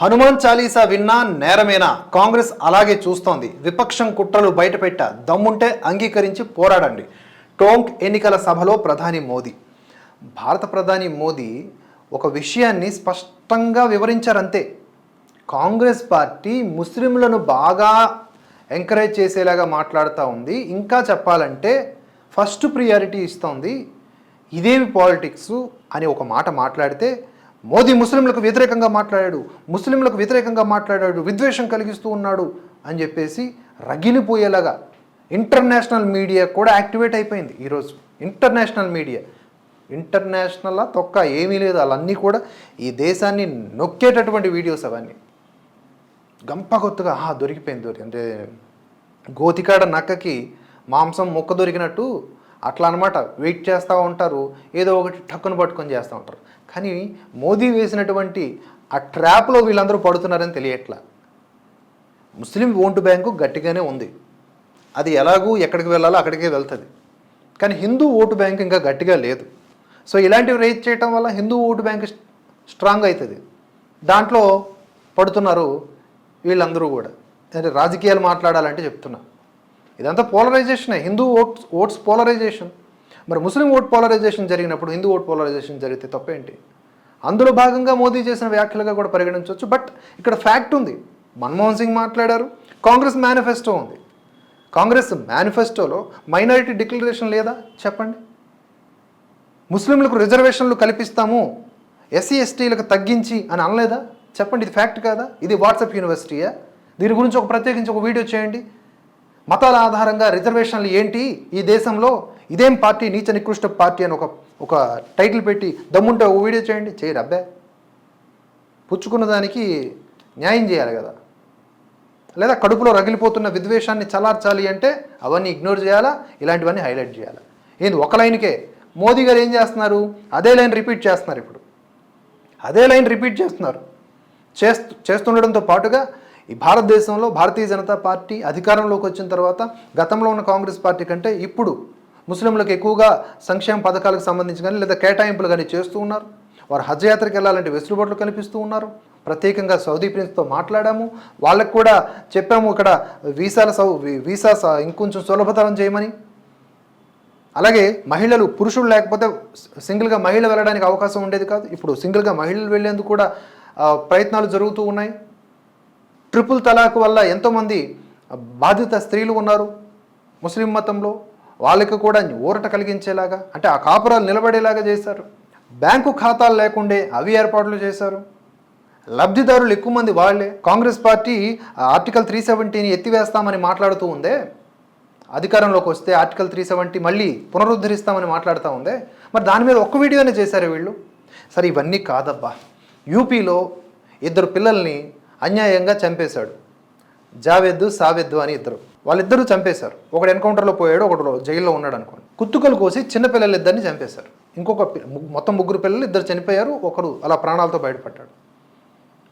హనుమాన్ చాలీసా విన్నా నేరమేనా? కాంగ్రెస్ అలాగే చూస్తోంది. విపక్షం కుట్రలు బయటపెట్ట దమ్ముంటే అంగీకరించి పోరాడండి. టోంక్ ఎన్నికల సభలో ప్రధాని మోదీ. భారత ప్రధాని మోదీ ఒక విషయాన్ని స్పష్టంగా వివరించారంతే. కాంగ్రెస్ పార్టీ ముస్లింలను బాగా ఎంకరేజ్ చేసేలాగా మాట్లాడుతూ ఉంది. ఇంకా చెప్పాలంటే ఫస్ట్ ప్రియారిటీ ఇస్తోంది. ఇదేమి పాలిటిక్స్ అని ఒక మాట మాట్లాడితే మోదీ ముస్లింలకు వ్యతిరేకంగా మాట్లాడాడు ముస్లింలకు వ్యతిరేకంగా మాట్లాడాడు విద్వేషం కలిగిస్తూ ఉన్నాడు అని చెప్పేసి రగిలిపోయేలాగా ఇంటర్నేషనల్ మీడియా కూడా యాక్టివేట్ అయిపోయింది ఈరోజు. International media. ఇంటర్నేషనల్ తొక్క ఏమీ లేదు వాళ్ళన్నీ కూడా ఈ దేశాన్ని నొక్కేటటువంటి వీడియోస్ అవన్నీ. గంపగొత్తుగా ఆహా దొరికిపోయింది దొరికి అంటే గోతికాడ నక్కకి మాంసం మొక్క దొరికినట్టు అట్లా అనమాట వెయిట్ చేస్తూ ఉంటారు ఏదో ఒకటి టక్కును పట్టుకొని చేస్తూ ఉంటారు. కానీ మోదీ వేసినటువంటి ఆ ట్రాప్లో వీళ్ళందరూ పడుతున్నారని తెలియట్లా. ముస్లిం ఓటు బ్యాంకు గట్టిగానే ఉంది. అది ఎలాగూ ఎక్కడికి వెళ్ళాలో అక్కడికే వెళ్తుంది. కానీ హిందూ ఓటు బ్యాంక్ ఇంకా గట్టిగా లేదు. సో ఇలాంటివి రేజ్ చేయటం వల్ల హిందూ ఓటు బ్యాంక్ స్ట్రాంగ్ అవుతుంది దాంట్లో పడుతున్నారు వీళ్ళందరూ కూడా. అంటే రాజకీయాలు మాట్లాడాలంటే చెప్తున్నా. ఇదంతా పోలరైజేషనే హిందూ ఓట్స్ ఓట్స్ పోలరైజేషన్ మరి ముస్లిం ఓట్ పోలరైజేషన్ జరిగినప్పుడు హిందూ ఓట్ పోలరైజేషన్ జరిగితే తప్పేంటి? అందులో భాగంగా మోదీ చేసిన వ్యాఖ్యలుగా కూడా పరిగణించవచ్చు. బట్ ఇక్కడ ఫ్యాక్ట్ ఉంది. మన్మోహన్ సింగ్ మాట్లాడారు. కాంగ్రెస్ మేనిఫెస్టో ఉంది. కాంగ్రెస్ మేనిఫెస్టోలో మైనారిటీ డిక్లరేషన్ లేదా? చెప్పండి. ముస్లింలకు రిజర్వేషన్లు కల్పిస్తాము. ఎస్సీ ఎస్టీలకు తగ్గించి అని అనలేదా? చెప్పండి ఇది ఫ్యాక్ట్ కాదా? ఇది వాట్సాప్ యూనివర్సిటీయా? దీని గురించి ఒక ప్రత్యేకించి ఒక వీడియో చేయండి. మతాల ఆధారంగా రిజర్వేషన్లు ఏంటి? ఈ దేశంలో ఇదేం పార్టీ? నీచ నికృష్ట పార్టీ అని ఒక ఒక టైటిల్ పెట్టి దమ్ముంటే ఓ వీడియో చేయండి. చేయరు అబ్బే? పుచ్చుకున్న దానికి న్యాయం చేయాలి కదా. లేదా కడుపులో రగిలిపోతున్న విద్వేషాన్ని చలార్చాలి అంటే అవన్నీ ఇగ్నోర్ చేయాలా? ఇలాంటివన్నీ హైలైట్ చేయాలి? ఏంది ఒక లైన్కే. మోదీ గారు ఏం చేస్తున్నారు? అదే లైన్ రిపీట్ చేస్తున్నారు ఇప్పుడు. అదే లైన్ రిపీట్ చేస్తున్నారు. చేస్తూ చేస్తుండడంతో పాటుగా ఈ భారతదేశంలో భారతీయ జనతా పార్టీ అధికారంలోకి వచ్చిన తర్వాత గతంలో ఉన్న కాంగ్రెస్ పార్టీ కంటే ఇప్పుడు ముస్లింలకు ఎక్కువగా సంక్షేమ పథకాలకు సంబంధించి కానీ లేదా కేటాయింపులు కానీ చేస్తూ ఉన్నారు. వారు హజ్ యాత్రకు వెళ్ళాలంటే వెసులుబాట్లు కనిపిస్తూ ఉన్నారు. ప్రత్యేకంగా సౌదీ ప్రిన్స్తో మాట్లాడాము. వాళ్ళకు కూడా చెప్పాము ఇక్కడ వీసాల సౌ వీసా ఇంకొంచెం సులభతరం చేయమని. అలాగే మహిళలు పురుషులు లేకపోతే సింగిల్గా మహిళ వెళ్ళడానికి అవకాశం ఉండేది కాదు. ఇప్పుడు సింగిల్గా మహిళలు వెళ్ళేందుకు కూడా ప్రయత్నాలు జరుగుతూ ఉన్నాయి. ట్రిపుల్ తలాక్ వల్ల ఎంతోమంది బాధిత స్త్రీలు ఉన్నారు ముస్లిం మతంలో. వాళ్ళకి కూడా ఊరట కలిగించేలాగా అంటే ఆ కాపురాలు నిలబడేలాగా చేశారు. బ్యాంకు ఖాతాలు లేకుండే అవి ఏర్పాట్లు చేశారు. లబ్ధిదారులు ఎక్కువ మంది వాళ్ళే. కాంగ్రెస్ పార్టీ ఆ ఆర్టికల్ త్రీ సెవెంటీని ఎత్తివేస్తామని మాట్లాడుతూ ఉందే. అధికారంలోకి వస్తే ఆర్టికల్ త్రీ సెవెంటీ మళ్ళీ పునరుద్ధరిస్తామని మాట్లాడుతూ ఉందే. మరి దాని మీద ఒక్క వీడియోనే చేశారు వీళ్ళు? సరే ఇవన్నీ కాదబ్బా. యూపీలో ఇద్దరు పిల్లల్ని అన్యాయంగా చంపేశాడు. జావేద్దు సావెద్దు అని ఇద్దరు. వాళ్ళిద్దరూ చంపేశారు. ఒకడు ఎన్కౌంటర్లో పోయాడు ఒకడు జైల్లో ఉన్నాడు అనుకోండి. కుత్తుకలు కోసి చిన్నపిల్లలు ఇద్దరిని చంపేశారు. ఇంకొక మొత్తం ముగ్గురు పిల్లలు ఇద్దరు చనిపోయారు ఒకడు అలా ప్రాణాలతో బయటపడ్డాడు.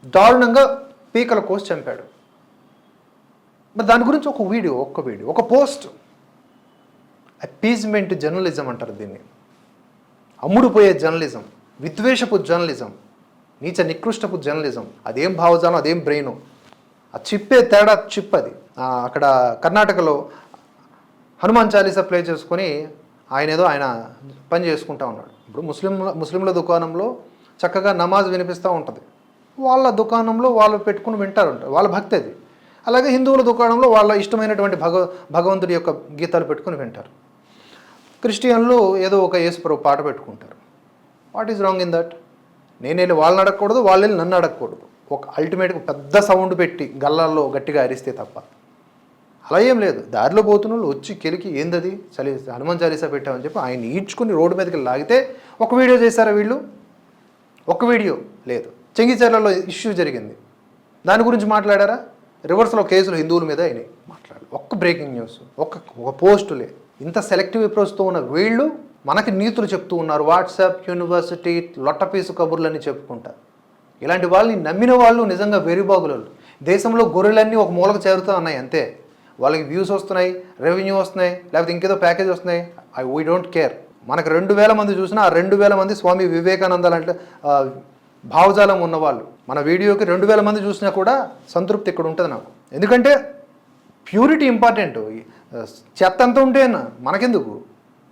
దారుణంగా పీకల కోసి చంపాడు. మరి దాని గురించి ఒక వీడియో ఒక్క వీడియో ఒక పోస్ట్. అపీజ్మెంట్ జర్నలిజం అంటారు దీన్ని. అమ్ముడుపోయే జర్నలిజం విద్వేషపు జర్నలిజం నీచ నికృష్టపు జర్నలిజం. అదేం భావజాలం అదేం బ్రెయిన్? ఆ చిప్పే తేడా చిప్ అది. అక్కడ కర్ణాటకలో హనుమాన్ చాలీసా ప్లే చేసుకొని ఆయన ఏదో ఆయన పని చేసుకుంటా ఉన్నాడు. ఇప్పుడు ముస్లిం ముస్లింల దుకాణంలో చక్కగా నమాజ్ వినిపిస్తూ ఉంటుంది. వాళ్ళ దుకాణంలో వాళ్ళు పెట్టుకుని వింటారు ఉంటారు వాళ్ళ భక్తి అది. అలాగే హిందువుల దుకాణంలో వాళ్ళ ఇష్టమైనటువంటి భగ భగవంతుడి యొక్క గీతాలు పెట్టుకుని వింటారు. క్రిస్టియన్లు ఏదో ఒక యేసుప్రభు పాట పెట్టుకుంటారు. What is wrong in that? నేను వెళ్ళి వాళ్ళని అడగకూడదు వాళ్ళు వెళ్ళి నన్ను అడగకూడదు. ఒక అల్టిమేట్గా పెద్ద సౌండ్ పెట్టి గల్లల్లో గట్టిగా అరిస్తే తప్ప. అలా ఏం లేదు. దారిలో పోతున్న వాళ్ళు వచ్చి కెలికి ఏందది? చలి హనుమాన్ చాలీసా పెట్టామని చెప్పి ఆయన ఈడ్చుకుని రోడ్డు మీదకి లాగితే ఒక వీడియో చేశారా వీళ్ళు? ఒక వీడియో లేదు. చెంగిచెర్లలో ఇష్యూ జరిగింది. దాని గురించి మాట్లాడారా? రివర్స్లో కేసులు హిందువుల మీద అయినాయి. మాట్లాడారు ఒక్క బ్రేకింగ్ న్యూస్ ఒక్క ఒక పోస్టులే ఇంత సెలెక్టివ్ అప్రోచ్తో ఉన్న వీళ్ళు మనకి నీతులు చెప్తూ ఉన్నారు. వాట్సాప్ యూనివర్సిటీ లొట్టపీసు కబుర్లని చెప్పుకుంటారు ఇలాంటి వాళ్ళని నమ్మిన వాళ్ళు నిజంగా వెరిబాగులు దేశంలో గొర్రెలన్నీ ఒక మూలకు చేరుతూ ఉన్నాయి అంతే. వాళ్ళకి వ్యూస్ వస్తున్నాయి రెవెన్యూ వస్తున్నాయి లేకపోతే ఇంకేదో ప్యాకేజ్ వస్తున్నాయి. ఐ వీ డోంట్ కేర్ మనకు రెండు వేల మంది చూసినా ఆ రెండు వేల మంది స్వామి వివేకానంద లాంటి భావజాలం ఉన్నవాళ్ళు. మన వీడియోకి రెండు వేల మంది చూసినా కూడా సంతృప్తి ఇక్కడ ఉంటుంది నాకు. ఎందుకంటే ప్యూరిటీ ఇంపార్టెంట్ చెత్త అంతా ఉంటే మనకెందుకు?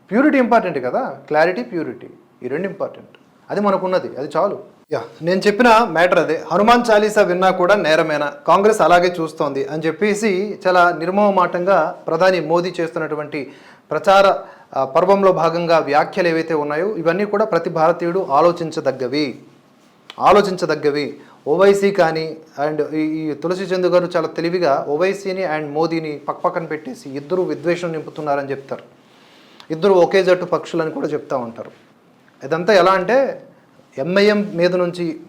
ప్యూరిటీ ఇంపార్టెంట్ కదా? క్లారిటీ ప్యూరిటీ ఈ రెండు ఇంపార్టెంట్ అది మనకున్నది అది చాలు. యా నేను చెప్పిన మ్యాటర్ అదే. హనుమాన్ చాలీసా విన్నా కూడా నేరమేనా? కాంగ్రెస్ అలాగే చూస్తోంది అని చెప్పేసి చాలా నిర్మోహమాటంగా ప్రధాని మోదీ చేస్తున్నటువంటి ప్రచార పర్వంలో భాగంగా వ్యాఖ్యలు ఏవైతే ఉన్నాయో ఇవన్నీ కూడా ప్రతి భారతీయుడు ఆలోచించదగ్గవి. ఆలోచించదగ్గవి. ఓవైసీ కానీ అండ్ ఈ ఈ తులసి చందు గారు చాలా తెలివిగా ఓవైసీని అండ్ మోదీని పక్కపక్కన పెట్టేసి ఇద్దరు విద్వేషం నింపుతున్నారని చెప్తారు. ఇద్దరు ఒకే జట్టు పక్షులని కూడా చెప్తూ ఉంటారు. ఇదంతా ఎలా అంటే ఎంఐఎం మీద నుంచి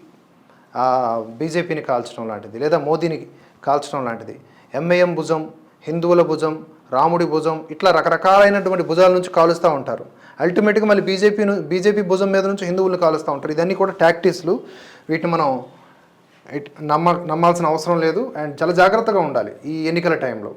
బీజేపీని కాల్చడం లాంటిది లేదా మోదీని కాల్చడం లాంటిది. ఎంఐఎం భుజం హిందువుల భుజం రాముడి భుజం ఇట్లా రకరకాలైనటువంటి భుజాల నుంచి కాలుస్తూ ఉంటారు. అల్టిమేట్గా మళ్ళీ బీజేపీ బీజేపీ భుజం మీద నుంచి హిందువులు కాలుస్తూ ఉంటారు. ఇదన్నీ కూడా టాక్టిక్స్లు వీటిని మనం ఇట్- నమ్మ నమ్మాల్సిన అవసరం లేదు. అండ్ చాలా జాగ్రత్తగా ఉండాలి ఈ ఎన్నికల టైంలో.